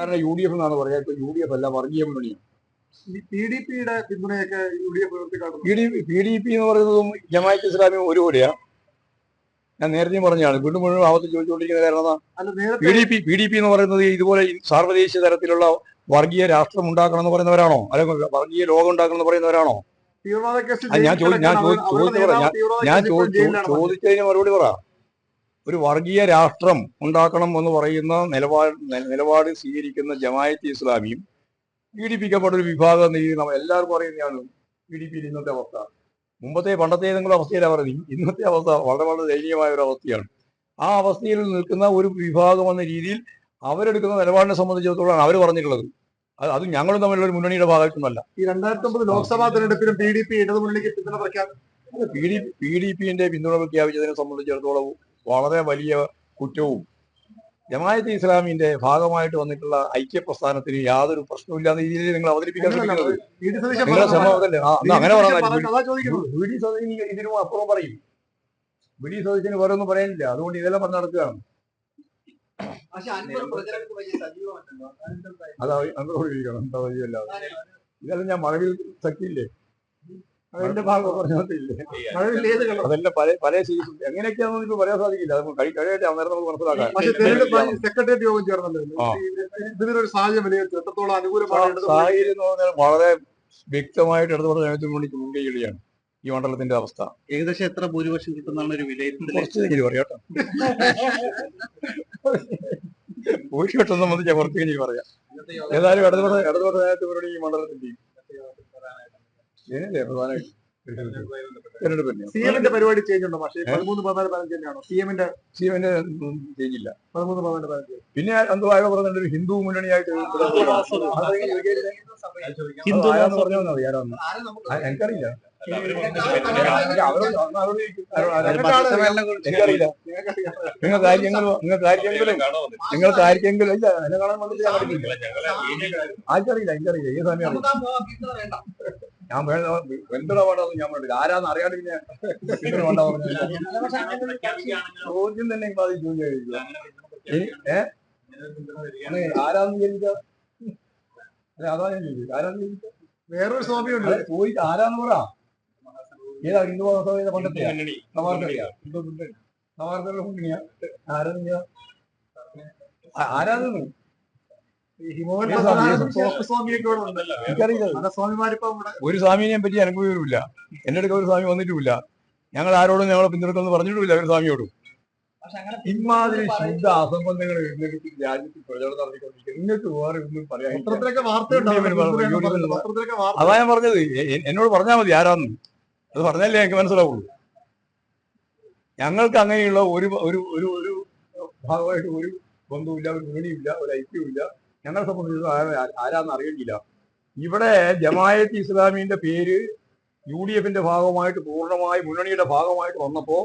കാരണം U D F എന്നാണ് പറയാ ഇപ്പൊ യു ഡി എഫ് അല്ല വർഗീയ മുന്നണിയാണ് പി ഡി പിയുടെ പിന്തുണയൊക്കെ യു ഡി എഫ് ഉയർത്തിക്കാട്ടുന്നു പി ഡി പി എന്ന് പറയുന്നതും ജമാഅത്ത് ഇസ്ലാമിയും ഒരുപോലെയാ. ഞാൻ നേരത്തെ പറഞ്ഞാണ് വീണ്ടും മുഴുവൻ ആവത്ത് ചോദിച്ചുകൊണ്ടിരിക്കുന്ന കാരണം P D P P D P എന്ന് പറയുന്നത് ഇതുപോലെ സാർവദേശീയ തരത്തിലുള്ള വർഗീയ രാഷ്ട്രം ഉണ്ടാക്കണം എന്ന് പറയുന്നവരാണോ? അല്ലെങ്കിൽ വർഗീയ ലോകം ഉണ്ടാക്കണം എന്ന് പറയുന്നവരാണോ ഞാൻ ചോദിച്ചു ഞാൻ ചോദിച്ചു ഞാൻ ചോദിച്ചതിന് മറുപടി പറ. ഒരു വർഗീയ രാഷ്ട്രം ഉണ്ടാക്കണം എന്ന് പറയുന്ന നിലപാട് നിലപാട് സ്വീകരിക്കുന്ന ജമായത്ത് ഇസ്ലാമിയും പീഡിപ്പിക്കപ്പെട്ട ഒരു വിഭാഗം നമ്മൾ എല്ലാവർക്കും അറിയുന്നതാണ് പി ഡി പിയിൽ ഇന്നത്തെ അവസ്ഥ. മുമ്പത്തെ പണ്ടത്തെ ഏതെങ്കിലും അവസ്ഥയിലാണ് പറയുന്നത്. ഇന്നത്തെ അവസ്ഥ വളരെ വളരെ ദയനീയമായ ഒരു അവസ്ഥയാണ്. ആ അവസ്ഥയിൽ നിൽക്കുന്ന ഒരു വിഭാഗം എന്ന രീതിയിൽ അവരെടുക്കുന്ന നിലപാടിനെ സംബന്ധിച്ചിടത്തോളം അവർ പറഞ്ഞിട്ടുള്ളത്. അത് അത് ഞങ്ങളും തമ്മിലുള്ള ഒരു മുന്നണിയുടെ ഭാഗത്തുനിന്നല്ല ഈ രണ്ടായിരത്തി ഒമ്പത് ലോക്സഭാ തെരഞ്ഞെടുപ്പിലും പി ഡി പി ഇടതുമുന്നണിക്ക് പിന്തുണ പ്രഖ്യാപിച്ചു പി ഡി പി ഡി പിന്റെ പിന്തുണ പ്രഖ്യാപിച്ചതിനെ സംബന്ധിച്ചിടത്തോളം വളരെ വലിയ കുറ്റവും ജമായത്ത് ഇസ്ലാമിന്റെ ഭാഗമായിട്ട് വന്നിട്ടുള്ള ഐക്യ പ്രസ്ഥാനത്തിന് യാതൊരു പ്രശ്നമില്ലാത്ത രീതിയിൽ നിങ്ങൾ അവതരിപ്പിക്കാൻ ശ്രമിക്കുന്നത്. അങ്ങനെ വി സതീശൻ ഇതിനും അപ്പുറം പറയും. വി ഡി സതീശന് വേറെ ഒന്നും പറയാനില്ല. അതുകൊണ്ട് ഇതെല്ലാം പറഞ്ഞു നടക്കുകയാണ്. അതാ. അവരോട് ചോദിക്കണം. എന്താ വഴിയല്ലാതെ ഇതെല്ലാം ഞാൻ മറവിൽ ശക്തിയില്ലേ അതെല്ലാം പല പല സീസൺ എങ്ങനെയൊക്കെയാണെന്ന് ഇപ്പൊ പറയാൻ സാധിക്കില്ല. അത് കഴി കഴിയട്ടെ അന്നേരം നമുക്ക് മനസ്സിലാക്കാം. സെക്രട്ടേറിയറ്റ് യോഗം ചേർന്നല്ലോ ഇതിനൊരു സാഹചര്യം വിലയിരുത്തി. എത്രത്തോളം അനുകൂലമാണ് സാഹചര്യം എന്ന് പറഞ്ഞാൽ വളരെ വ്യക്തമായിട്ട് ഇടതുപക്ഷ ജനത്തിന് വേണ്ടി മുൻകൈകളിയാണ് ഈ മണ്ഡലത്തിന്റെ അവസ്ഥ. ഏകദേശം എത്ര ഭൂരിപക്ഷം കിട്ടുന്നതാണ് ഒരു വിലയിരുത്തൽ ഭൂരിപക്ഷം സംബന്ധിച്ച കുറച്ച് കഴിഞ്ഞ് പറയാം. ഏതായാലും ഇടതുപക്ഷ ഇടതുപക്ഷ ജനത്തിന് വേണ്ടി ഈ മണ്ഡലത്തിന്റെ ഇതിനല്ലേ പ്രധാനമായിട്ട് തെരഞ്ഞെടുപ്പ് തന്നെയാണ് സി എമ്മിന്റെ പരിപാടി ചേഞ്ച് ഉണ്ടോ പക്ഷേ പതിമൂന്ന് പതിനാല് പതിനഞ്ച് തന്നെയാണോ സിഎമ്മിന്റെ സിഎമ്മിന്റെ ചേഞ്ച് ഇല്ല ചെയ്യില്ല പതിമൂന്ന് പതിനാല് പതിനഞ്ച് പിന്നെ എന്തോ ആയ പറഞ്ഞിട്ട് ഒരു ഹിന്ദു മുന്നണിയായിട്ട് ഹിന്ദു പറഞ്ഞാൽ മതി ആരാന്ന് എനിക്കറിയില്ല എനിക്കറിയില്ല നിങ്ങൾ കാര്യങ്ങൾ നിങ്ങൾ കാര്യമെങ്കിലും നിങ്ങൾ കാര്യമെങ്കിലും ഇല്ല എന്നെ കാണാൻ വന്നിട്ട് ആർക്കറിയില്ല എനിക്കറിയില്ല ഈ സമയം ഞാൻ വെണ്ടറ എന്തിനാ ഞാൻ പറഞ്ഞു ആരാന്ന് അറിയാണ്ട് പിന്നെ വേണ്ട ചോദ്യം തന്നെ അത് ചോദിച്ചായിരിക്കും ഏ? ആരാന്ന് അല്ല അതാ ഞാൻ ചോദിച്ചത്. ആരാന്ന് ചോദിച്ചത് വേറൊരു സ്വാമിയുണ്ട് ഉണ്ട്. ചോദിച്ച ആരാന്ന് പറ. ഏതാ ഹിന്ദു മഹാസഭയുടെ പണ്ടത്തെ സമാർദ്ദ സമാർദ്ദ മുന്നണിയാ. ആരാന്ന് ആരാന്ന്? ഒരു സ്വാമിനെ പറ്റി എനിക്ക് വിവരമില്ല എന്റെ അടുക്ക ഒരു സ്വാമി വന്നിട്ടുമില്ല ഞങ്ങൾ ആരോടും ഞങ്ങളെ പിന്തുണക്കൊന്നും പറഞ്ഞിട്ടുമില്ല ഒരു സ്വാമിയോടും ഇമാതിരി ശുദ്ധ അസംബന്ധങ്ങൾ നിങ്ങൾക്ക് വേറെ ഒന്നും അതാ ഞാൻ പറഞ്ഞത് എന്നോട് പറഞ്ഞാൽ മതി ആരാന്ന് അത് പറഞ്ഞാലേ എനിക്ക് മനസ്സിലാവുള്ളൂ ഞങ്ങൾക്ക് അങ്ങനെയുള്ള ഒരു ഒരു ഒരു ഒരു ഭാഗമായിട്ട് ഒരു ബന്ധവുമില്ല ഒരു മുന്നണിയില്ല ഒരു ഐക്യവുമില്ല ഞങ്ങളെ സംബന്ധിച്ച് ആരാ- ആരാന്ന് അറിയില്ല ഇവിടെ ജമായത്ത് ഇസ്ലാമിന്റെ പേര് യു ഡി എഫിന്റെ ഭാഗമായിട്ട് പൂർണമായി മുന്നണിയുടെ ഭാഗമായിട്ട് വന്നപ്പോ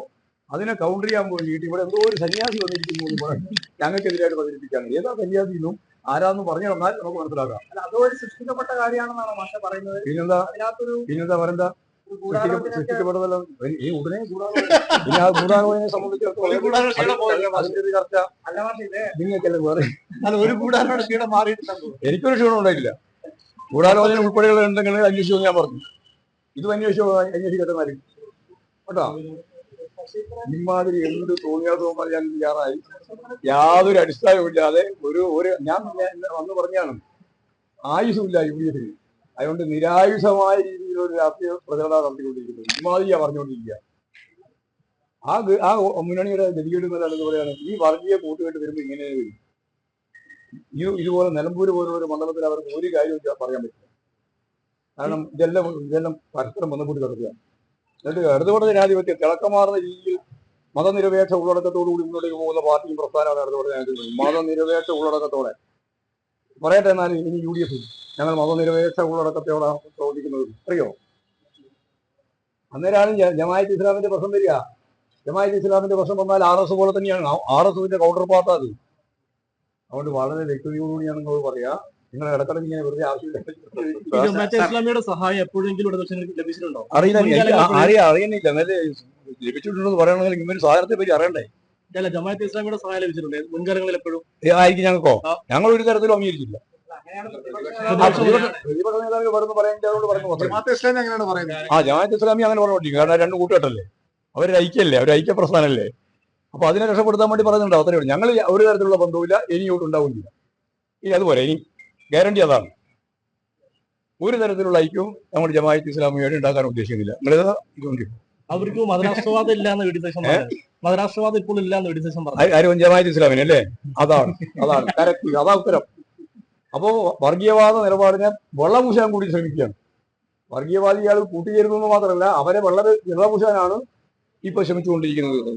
അതിനെ കൗണ്ടർ ചെയ്യാൻ വേണ്ടിയിട്ട് ഇവിടെ എന്തോ ഒരു സന്യാസി വന്നിരിക്കുന്നു എന്ന് പറഞ്ഞ് ഞങ്ങൾക്കെതിരായിട്ട് പ്രചരിപ്പിക്കാണ് ഏതാ സന്യാസി എന്നും ആരാന്ന് പറഞ്ഞു തന്നാൽ നമുക്ക് മനസ്സിലാക്കാം. അതോ അതുവഴി സൃഷ്ടിക്കപ്പെട്ട കാര്യമാണെന്നാണ് മാഷ പറയുന്നത്? പിന്നെന്താ? പിന്നെന്താ സൃഷ്ടിക്കപ്പെട്ടതല്ലോ ഈ ഉടനെ ഗൂഢാലോചന പിന്നെ ആ ഗൂഢാലോചനയെ സംബന്ധിച്ചിടത്തോളം ഗൂഢാലോചനയുടെ പോലെ അതിന്റെ ഒരു ചർച്ച അല്ല മാഷ ഇത് നിങ്ങൾക്കല്ലേ വേറെ? അല്ല ഒരു ഗൂഢാലോചന ക്ഷീണം മാറിയിട്ടുണ്ടോ എനിക്കൊരു ക്ഷീണം ഉണ്ടായിട്ടില്ല. ഗൂഢാലോചന ഉൾപ്പെടെയുള്ള ഉണ്ടെങ്കിൽ അന്വേഷിച്ചു ഞാൻ പറഞ്ഞു. ഇത് അന്വേഷിച്ചു അന്വേഷിക്കട്ടെ മാറി കേട്ടോ? ഇമാതിരി എന്ത് തോന്നിയാതോ ഞാൻ തയ്യാറായി യാതൊരു അടിസ്ഥാനവും ഇല്ലാതെ ഒരു ഒരു ഞാൻ വന്ന് പറഞ്ഞാണ് ആയുസുമില്ല യു ഡി എഫിന്. അതുകൊണ്ട് നിരായുധമായ രീതിയിൽ ഒരു രാഷ്ട്രീയ പ്രചരണം നടത്തിക്കൊണ്ടിരിക്കുന്നത് ഇമാതിരിയാ പറഞ്ഞുകൊണ്ടിരിക്കുക ആ ആ മുന്നണിയുടെ ഗതികേട് പറയുകയാണ് ഈ വർഗീയ കൂട്ടുകെട്ട് വരുമ്പോൾ ഇങ്ങനെ വരും. ഈ ഇതുപോലെ നിലമ്പൂര് പോലുള്ള ഒരു മണ്ഡലത്തിൽ അവർക്ക് ഒരു കാര്യവും പറയാൻ പറ്റില്ല. കാരണം ഇതെല്ലാം ഇതെല്ലാം പരസ്പരം ബന്ധപ്പെട്ട് കിടക്കുക എന്നിട്ട് ഇടതുപക്ഷ ജനാധിപത്യം തിളക്കമാർന്ന രീതിയിൽ മതനിരപേക്ഷ ഉള്ളടക്കത്തോടുകൂടി മുന്നോട്ടേക്ക് പോകുന്ന പാർട്ടിയും പ്രസ്ഥാനമാണ് ഇടതുപക്ഷ ജനാധിപത്യം. മതനിരപേക്ഷ ഉള്ളടക്കത്തോടെ പറയട്ടെ എന്നാലും ഇനി യു ഡി എഫ് ഞങ്ങൾ മതനിരപേക്ഷ ഉള്ളടക്കത്തോടാണ് പ്രവർത്തിക്കുന്നത്. അറിയോ? അന്നേരമാണ് ജമായത്ത് ജമാഅത്ത് ഇസ്ലാമിന്റെ പ്രശ്നം വരിക. ജമാഅത്ത് ഇസ്ലാമിന്റെ പ്രശ്നം വന്നാൽ ആർ എസ് പോലെ തന്നെയാണ്. ആർ എസ് ന്റെ കൗണ്ടർ പാർട്ടാ അത്. അതുകൊണ്ട് വളരെ വ്യക്തതയോടുകൂടിയാണ് നിങ്ങൾ പറയാ. നിങ്ങൾ ഇടക്കിടക്ക് ഇങ്ങനെ വെറുതെ ആവശ്യമില്ല ഇസ്ലാമിയുടെ സഹായം എപ്പോഴെങ്കിലും ലഭിച്ചിട്ടുണ്ടോ? അറിയില്ല അറിയുന്നില്ല. നല്ല ലഭിച്ചിട്ടുണ്ടെന്ന് പറയണമെങ്കിൽ ഇങ്ങനെ സാധനത്തെ പറ്റി അറിയണ്ടേ? അല്ല ജമാഅത്ത് ഇസ്ലാമിയുടെ സഹായം ലഭിച്ചിട്ടുണ്ട്. മുൻകാലങ്ങളിൽ എപ്പോഴും ആയിരിക്കും ഞങ്ങൾക്കോ? ഞങ്ങൾ ഒരു തരത്തിലും അംഗീകരിച്ചില്ല ആ, ജമാഅത്തെ ഇസ്ലാമി അങ്ങനെയാണ് പറയുന്നത്. ആ ജമാഅത്ത് ഇസ്ലാമി അങ്ങനെ പറഞ്ഞോണ്ടിരിക്കും. കാരണം രണ്ട് കൂട്ടുകെട്ടല്ലേ. അവരൊരു ഐക്യല്ലേ അവർ ഐക്യ പ്രസ്ഥാനല്ലേ അപ്പൊ അതിനെ രക്ഷപ്പെടുത്താൻ വേണ്ടി പറയുന്നുണ്ടാവും അത്രയേ ഉള്ളൂ ഞങ്ങൾ ഒരു തരത്തിലുള്ള ബന്ധവുമില്ല ഇനി ഇങ്ങോട്ട് ഉണ്ടാവില്ല ഇനി അതുപോലെ ഇനി ഗ്യാരണ്ടി അതാണ്. ഒരു തരത്തിലുള്ള ഐക്യവും നമ്മുടെ ജമാഅത്ത് ഇസ്ലാമിയായിട്ട് ഉണ്ടാക്കാൻ ഉദ്ദേശിക്കുന്നില്ല. നിങ്ങളിത് ഇതുകൊണ്ടിരിക്കും അവർക്ക് മതരാഷ്ട്രവാദം ഇല്ല എന്ന് സതീശൻ പറഞ്ഞു മതരാഷ്ട്രവാദം ഇപ്പോൾ ഇല്ല എന്ന് പറഞ്ഞു ആരും ജമാഅത്ത് ഇസ്ലാമിന് അല്ലേ അതാണ് അതാണ്. കറക്റ്റ് അതാ ഉത്തരം. അപ്പോ വർഗീയവാദ നിലപാടിനെ വെള്ളപൂശാൻ കൂടി ശ്രമിക്കുകയാണ്. വർഗീയവാദികൾ കൂട്ടുചേരുന്നു എന്ന് മാത്രമല്ല അവരെ വളരെ വെള്ളപൂശാനാണ് ഇപ്പൊ ശ്രമിച്ചുകൊണ്ടിരിക്കുന്നത്.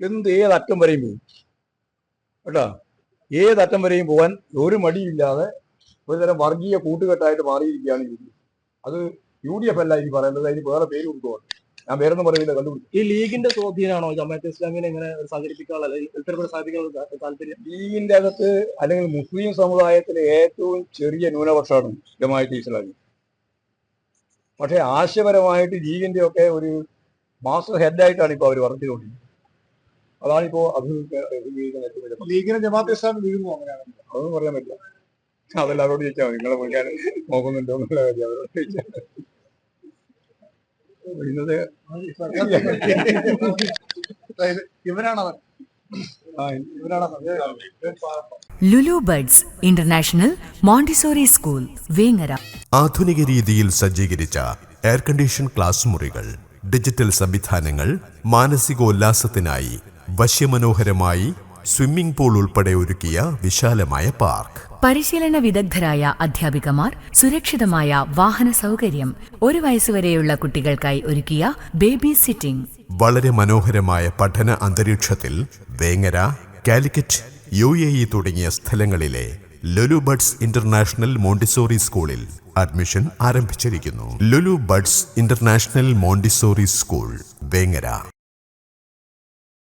എന്ത് ഏതറ്റം വരെയും പോകും കേട്ടാ? ഏതറ്റം വരെയും പോകാൻ ഒരു മടിയില്ലാതെ ഒരുതരം വർഗീയ കൂട്ടുകെട്ടായിട്ട് മാറിയിരിക്കുകയാണ് അത് യു ഡി എഫ് അല്ല ഇനി പറയുന്നത് അതിന് വേറെ പേര് കൊടുക്കുവാണ് ഞാൻ വേറൊന്നും പറയുന്നില്ല കണ്ടുപിടിച്ചു. ഈ ലീഗിന്റെ സ്വാധീനമാണോ ജമാഅത്ത് ഇസ്ലാമിനെ ഇത്തരത്തിൽ സ്ഥാപിക്കാനുള്ള താല്പര്യം? ലീഗിന്റെ അകത്ത് അല്ലെങ്കിൽ മുസ്ലിം സമുദായത്തിലെ ഏറ്റവും ചെറിയ ന്യൂനപക്ഷമാണ് ജമാഅത്ത് ഇസ്ലാമി. പക്ഷേ ആശയപരമായിട്ട് ലീഗിന്റെ ഒക്കെ ഒരു മാസ്റ്റർ ഹെഡായിട്ടാണ് ഇപ്പോൾ അവർ വർദ്ധിച്ചുകൊണ്ടിരിക്കുന്നത് അതാണിപ്പോ അഭിമുഖീകരിക്കുന്ന ഏറ്റവും വലിയ. ലീഗിനെ ജമാഅത്തെ ഇസ്ലാമി അതൊന്നും പറയാൻ പറ്റില്ല. അതെല്ലാം അവരോട് ചോദിച്ചാൽ നിങ്ങളെ വിളിക്കാൻ നോക്കുന്നുണ്ടോ? എന്നുള്ള കാര്യം അവരോട് ചോദിച്ചാൽ ഇവരാണവൻ Lulu Buds International Montessori school Vengara. ആധുനിക രീതിയിൽ സജ്ജീകരിച്ച എയർ കണ്ടീഷൻ ക്ലാസ് മുറികൾ ഡിജിറ്റൽ സംവിധാനങ്ങൾ മാനസികോല്ലാസത്തിനായി വശ്യമനോഹരമായി സ്വിമ്മിംഗ് പൂൾ ഉൾപ്പെടെ ഒരുക്കിയ വിശാലമായ പാർക്ക്. പരിശീലന വിദഗ്ധരായ അധ്യാപികമാർ സുരക്ഷിതമായ വാഹന സൗകര്യം ഒരു വയസ്സുവരെയുള്ള കുട്ടികൾക്കായി ഒരുക്കിയ ബേബി സിറ്റിംഗ്. വളരെ മനോഹരമായ പഠന അന്തരീക്ഷത്തിൽ Vengara Calicut U A E തുടങ്ങിയ സ്ഥലങ്ങളിലെ ലുലു ബഡ്സ് ഇന്റർനാഷണൽ മോണ്ടിസോറി സ്കൂളിൽ അഡ്മിഷൻ ആരംഭിച്ചിരിക്കുന്നു. Lulu Buds International Montessori school Vengara.